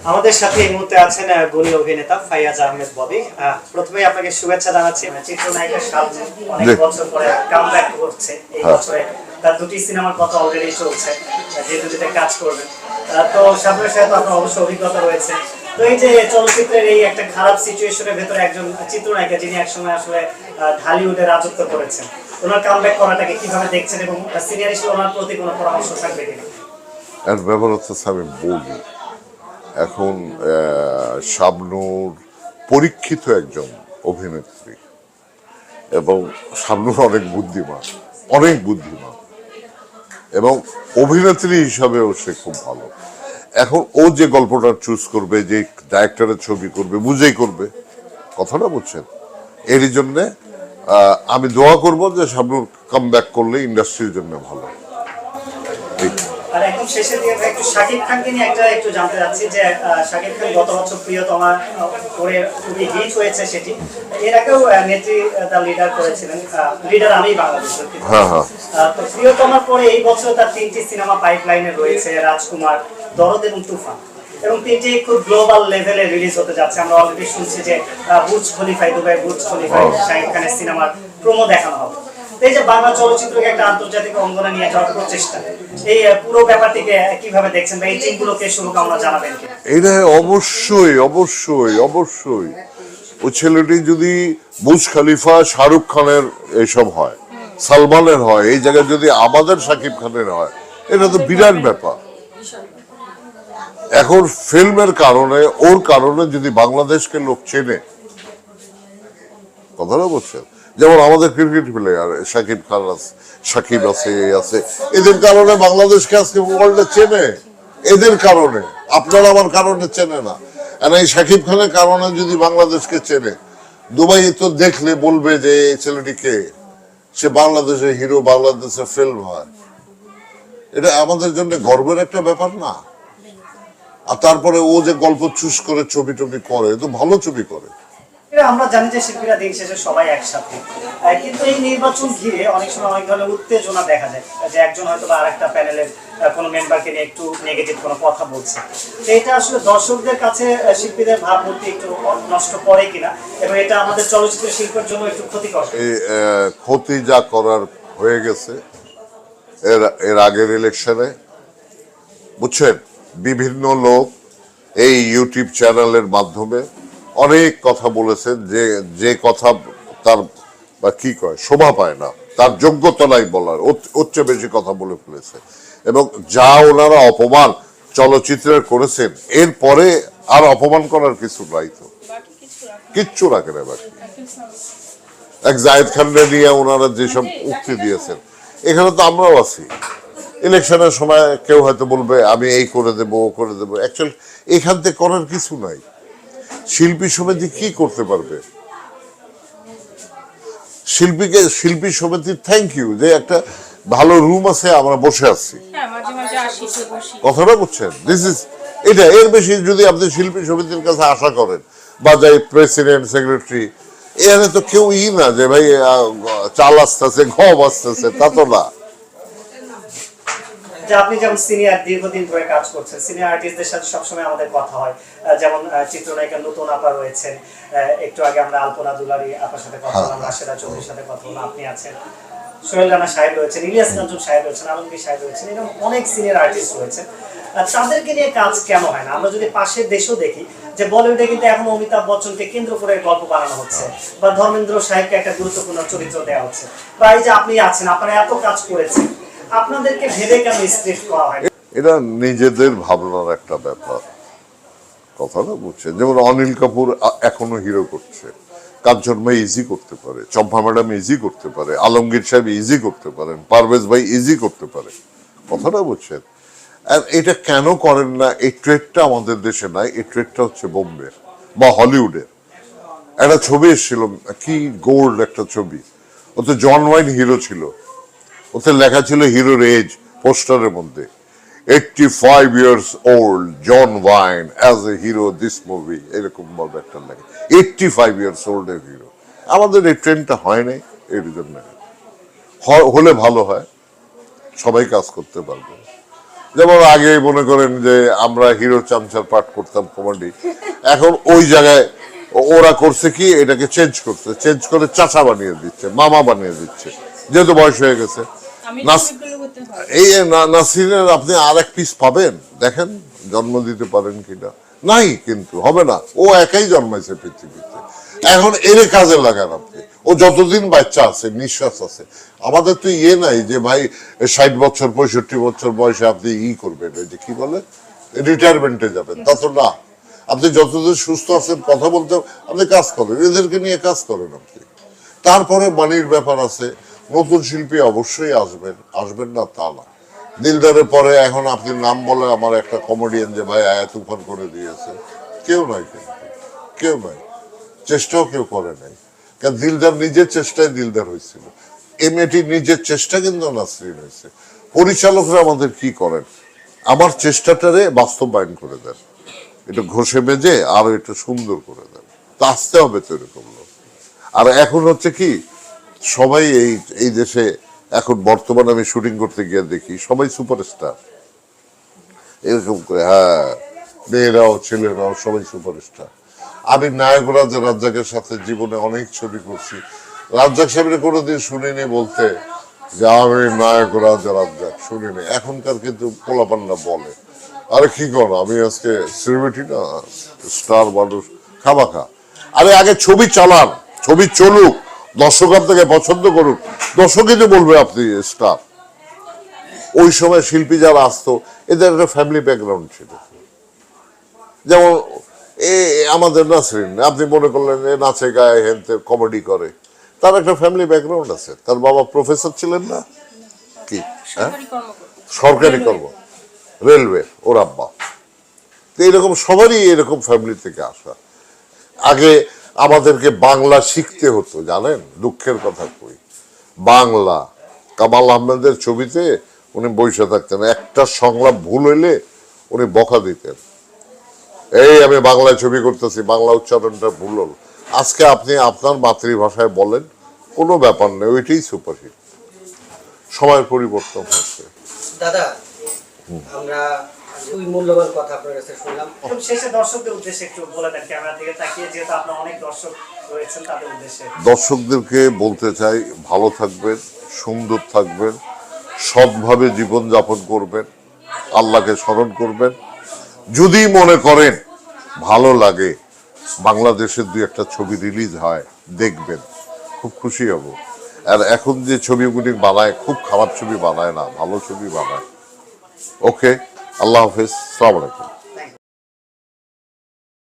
আমাদের সাথে এই মুহূর্তে আছেন গুণী অভিনেতা ফাইয়াজ আহমেদ ববি। আহ, প্রথমেই আপনাকে শুভেচ্ছা জানাচ্ছি। আহ, চিত্রনায়িকা সামনে অনেক বছর পরে কামব্যাক করছে এই হ্যাঁ। বছরে। তার দুটি সিনেমার কথা অলরেডি চলছে যে দুটিতে কাজ করবেন তো সামনের সাথে আপনার অবশ্যই অভিজ্ঞতা রয়েছে। তো এই যে চলচ্চিত্রের এই একটা খারাপ সিচুয়েশনের ভেতরে একজন চিত্রনায়িকা যিনি একসময় আসলে ঢালিউডে রাজত্ব করেছেন ওনার কামব্যাক করাটাকে কীভাবে দেখছেন এবং সিনিয়র হিসেবে ওনার প্রতি কোনো পরামর্শ থাকবে কিনা? এর ব্যাপার হচ্ছে আমি বলি এখন শাবনুর পরীক্ষিত একজন অভিনেত্রী। এবং শাবনূর অনেক বুদ্ধিমান অনেক বুদ্ধিমান। এবং অভিনেত্রী হিসাবেও সে খুব ভালো। এখন ও যে গল্পটা চুজ করবে, যে ডাইরেক্টরের ছবি করবে, বুঝেই করবে। কথাটা বুঝছেন? এরই জন্যে আমি দোয়া করব যে শাবনূর কাম ব্যাক করলে ইন্ডাস্ট্রির জন্য ভালো। এই। আর এখন শেষের দিকে একটু শাকিব খানকে নিয়ে একটা একটু জানতে চাচ্ছি যে শাকিব খান গত বছর প্রিয়তমা করে খুবই হিট হয়েছে সেটি। এর আগেও নেত্রী দ্য লিডার করেছিলেন লিডার আমি বাংলাদেশের হ্যাঁ হ্যাঁ। তো প্রিয়তমার পরে এই বছর তার তিনটি সিনেমা পাইপলাইনে রয়েছে রাজকুমার দরদ এবং তুফান। এবং তিনটি খুব গ্লোবাল লেভেলে রিলিজ হতে যাচ্ছে। আমরা অলরেডি শুনছি যে বুর্জ খলিফাই দুবাই বুর্জ খলিফাই শাহিদ খানের সিনেমার প্রোমো দেখানো হবে। এই যে বাংলা চলচ্চিত্রকে একটা আন্তর্জাতিক অঙ্গনে নিয়ে যাওয়ার প্রচেষ্টা, এই পুরো ব্যাপারটিকে কীভাবে দেখছেন বা এই টিমগুলোকে শুভকামনা জানাবেন এটা অবশ্যই অবশ্যই অবশ্যই। ওই ছেলেটি যদি বুজ খালিফা শাহরুখ খানের এসব হয়, সালমানের হয়, এই জায়গায় যদি আমাদের সাকিব খানের হয়, এটা তো বিরাট ব্যাপার। এখন ফিল্মের কারণে, ওর কারণে যদি বাংলাদেশকে লোক চেনে, কথাটা বলছেন? যেমন আমাদের ক্রিকেট প্লেয়ার সাকিব খান আছে সাকিব আছে, এ আছে। এদের কারণে বাংলাদেশকে আজকে ওয়ার্ল্ডে চেনে। এদের কারণে। আপনার আমার কারণে চেনে না। এই সাকিব খানের কারণে যদি বাংলাদেশকে চেনে, দুবাই তো দেখলে বলবে যে এই ছেলেটিকে সে বাংলাদেশের হিরো বাংলাদেশের ফিল্ম হয়। এটা আমাদের জন্য গর্বের একটা ব্যাপার না। আর তারপরে ও যে গল্প চুজ করে ছবি টবি করে তো ভালো ছবি করে। আমরা জানি যে শিল্পীরা দিন শেষে সবাই একসাথে। কিন্তু এই নির্বাচন ঘিরে অনেক সময় অনেক ধরনের উত্তেজনা দেখা যায়, যে একজন হয়তো বা আরেকটা প্যানেলের কোনো মেম্বারকে নিয়ে একটু নেগেটিভ কোনো কথা বলছে। এটা আসলে দর্শকদের কাছে শিল্পীদের ভাবমূর্তি একটু নষ্ট করে কিনা, এবং এটা আমাদের চলচ্চিত্র শিল্পের জন্য একটু ক্ষতিকর। ক্ষতি যা করার হয়ে গেছে, এর এর আগের ইলেকশনে বুঝছেন? বিভিন্ন লোক এই ইউটিউব চ্যানেলের মাধ্যমে অনেক কথা বলেছেন যে যে কথা তার বা কি কয় শোভা পায় না। তার যোগ্যতা নাই বলার চেয়ে বেশি কথা বলে ফেলেছে। এবং যা ওনারা অপমান চলচ্চিত্রের করেছেন এরপরে আর অপমান করার কিছু নাই তো। কিচ্ছু রাখে না বাকি। এক জায়েদ খানরে নিয়ে ওনারা যেসব উক্তি দিয়েছেন এখানে তো আমরাও আছি। ইলেকশনের সময় কেউ হয়তো বলবে আমি এই করে দেবো ও করে দেবো। অ্যাকচুয়ালি এখান থেকে করার কিছু নাই। শিল্পী সমিতি কি করতে পারবে? শিল্পীকে শিল্পী সমিতি থ্যাংক ইউ যে একটা ভালো রুম আছে আমরা বসে আছি। হ্যাঁ কথাটা বুঝছেন? দিস ইজ এটা এর বেশি যদি আপনি শিল্পী সমিতির কাছে আশা করেন বা যাই প্রেসিডেন্ট সেক্রেটারি এখানে তো কেউ ই না যে ভাই চাল আসতেছে গম আসতেছে তা তো না। যে আপনি যেমন সিনিয়র দীর্ঘদিন ধরে কাজ করছেন সিনিয়র আর্টিস্টদের সাথে সবসময় আমাদের কথা হয়। যেমন চিত্রনায়িকা নতুন আপা রয়েছেন। একটু আগে আমরা আলপনা দুলারি আপার সাথে কথা বললাম রাশেদা চৌধুরীর সাথে কথা বললাম আপনি আছেন। সোহেল রানা সাহেব রয়েছেন ইলিয়াস কাঞ্চন সাহেব রয়েছেন আলমগীর সাহেব রয়েছেন এরকম অনেক সিনিয়র আর্টিস্ট রয়েছেন। তাদেরকে নিয়ে কাজ কেন হয় না? আমরা যদি পাশের দেশেও দেখি যে বলিউডে কিন্তু এখন অমিতাভ বচ্চনকে কেন্দ্র করে গল্প বানানো হচ্ছে বা ধর্মেন্দ্র সাহেবকে একটা গুরুত্বপূর্ণ চরিত্র দেওয়া হচ্ছে। বা এই যে আপনি আছেন আপনারা এত কাজ করেছেন আপনাদেরকে ভেবে কেন স্ক্রিপ্ট করা হয়? এটা নিজেদের ভাবনার একটা ব্যাপার। কথাটা বুঝছেন? যেমন অনিল কাপুর এখনও হিরো করছে। কাঞ্চন ভাই ইজি করতে পারে, চম্পা ম্যাডাম ইজি করতে পারে, আলমগীর সাহেব ইজি করতে পারেন, পারভেজ ভাই ইজি করতে পারে। কথাটা বুঝছেন? আর এটা কেন করেন না? এই ট্রেডটা আমাদের দেশে নাই, এই ট্রেডটা হচ্ছে বোম্বের বা হলিউডের। একটা ছবি এসেছিল, কি গোল্ড একটা ছবি। ওতে জন ওয়াইন হিরো ছিল। ওতে লেখা ছিল হিরোর এজ পোস্টারের মধ্যে। Eighty five years old John Wayne as a hero this movie এরকম ভাবে একটা লেখা। Eighty five years old a hero আমাদের এই ট্রেনটা হয় নাই এর জন্য হলে ভালো হয়, সবাই কাজ করতে পারবে। যেমন আগে মনে করেন যে আমরা হিরো চামচার পাঠ করতাম কমেডি এখন ওই জায়গায় ওরা করছে কি, এটাকে চেঞ্জ করছে। চেঞ্জ করে চাচা বানিয়ে দিচ্ছে, মামা বানিয়ে দিচ্ছে। যেহেতু বয়স হয়ে গেছে। এই না- নাসরিনের আপনি আর এক পিস পাবেন। দেখেন জন্ম দিতে পারেন কিনা। নাই কিন্তু হবে না। ও একাই জন্মাইছে পৃথিবীতে। এখন এর কাজে লাগান আপনি। ও যতদিন বাচ্চা আছে নিঃশ্বাস আছে। আমাদের তো ইয়ে নাই যে ভাই ষাট বছর পঁয়ষট্টি বছর বয়সে আপনি ই করবেন। ওই যে কি বলে? রিটায়ারমেন্টে যাবেন। তা তো না। আপনি যতদিন সুস্থ আছেন কথা বলতে আপনি কাজ করেন। এদেরকে নিয়ে কাজ করেন আপনি। তারপরে মানির ব্যাপার আছে। নতুন শিল্পী অবশ্যই আসবেন আসবেন না তা না। দিলদারের পরে এখন আপনি নাম বলে আমার একটা কমেডিয়ান যে ভাই আয়া তুফান করে দিয়েছে। কেউ নাই কিন্তু, কেউ নাই। চেষ্টাও কেউ করে নাই। কারণ দিলদার নিজের চেষ্টায় দিলদার হয়েছিল। এম এটি নিজের চেষ্টা কিন্তু নাসরিন হয়েছে। পরিচালকরা আমাদের কি করেন? আমার চেষ্টাটারে বাস্তবায়ন করে দেন। এটা ঘষে মেজে আরও একটু সুন্দর করে দেন। তা আসতে হবে তো এরকম লোক। আর এখন হচ্ছে কি সবাই এই এই দেশে এখন বর্তমানে আমি শুটিং করতে গিয়ে দেখি, সবাই সুপারস্টার এরকম করে হ্যাঁ মেয়েরাও, ছেলেরাও সবাই সুপারস্টার আমি নায়ক নায়করাজ রাজ্জাকের সাথে জীবনে অনেক ছবি করছি, রাজ্জাক সাহেবের কোনোদিন শুনিনি বলতে যে আমি নায়ক নায়করাজ রাজ্জাক, শুনিনি। এখনকার কিন্তু পোলাপান্না বলে, আরে কি করো, আমি আজকে সেলিব্রিটি না স্টার মানুষ, খামাখা। আরে আগে ছবি চালান, ছবি চলুক। দর্শক আপনাকে পছন্দ করুক। দর্শকই তো বলবে আপনি স্টার ওই সময় শিল্পী যারা আসতো এদের একটা ফ্যামিলি ব্যাকগ্রাউন্ড ছিল। যেমন এ আমাদের নাসরিন আপনি মনে করলেন এ নাচে গায়ে হেনতে কমেডি করে। তার একটা ফ্যামিলি ব্যাকগ্রাউন্ড আছে। তার বাবা প্রফেসর ছিলেন না? কি? হ্যাঁ? সরকারি কর্ম রেলওয়ে ওর আব্বা। তো এরকম সবারই এরকম ফ্যামিলি থেকে আসা। আগে আমাদেরকে বাংলা শিখতে হতো জানেন? দুঃখের কথা কই। বাংলা। কামাল আহমেদের ছবিতে উনি বসে থাকতেন। একটা সংলাপ ভুল হইলে উনি বকা দিতেন। এই আমি বাংলায় ছবি করতেছি বাংলা উচ্চারণটা ভুল হল। আজকে আপনি আপনার মাতৃভাষায় বলেন কোনো ব্যাপার নেই ওইটাই সুপারহিট সময়ের পরিবর্তন হচ্ছে দাদা আমরা খুবই মূল্যবান কথা আপনার কাছে শুনলাম। একদম শেষে দর্শকদের উদ্দেশ্যে একটু বলে দেন ক্যামেরা দিকে তাকিয়ে যেহেতু আপনার অনেক দর্শক রয়েছেন তাদের উদ্দেশ্যে। দর্শকদেরকে বলতে চাই ভালো থাকবেন সুন্দর থাকবেন সৎভাবে জীবনযাপন করবেন আল্লাহকে স্মরণ করবেন। যদি মনে করেন ভালো লাগে বাংলাদেশের দুই একটা ছবি রিলিজ হয় দেখবেন। খুব খুশি হব। আর এখন যে ছবিগুলি বানায় খুব খারাপ ছবি বানায় না ভালো ছবি বানায়। ওকে? আল্লাহ হাফিজ সালাম আলাইকুম।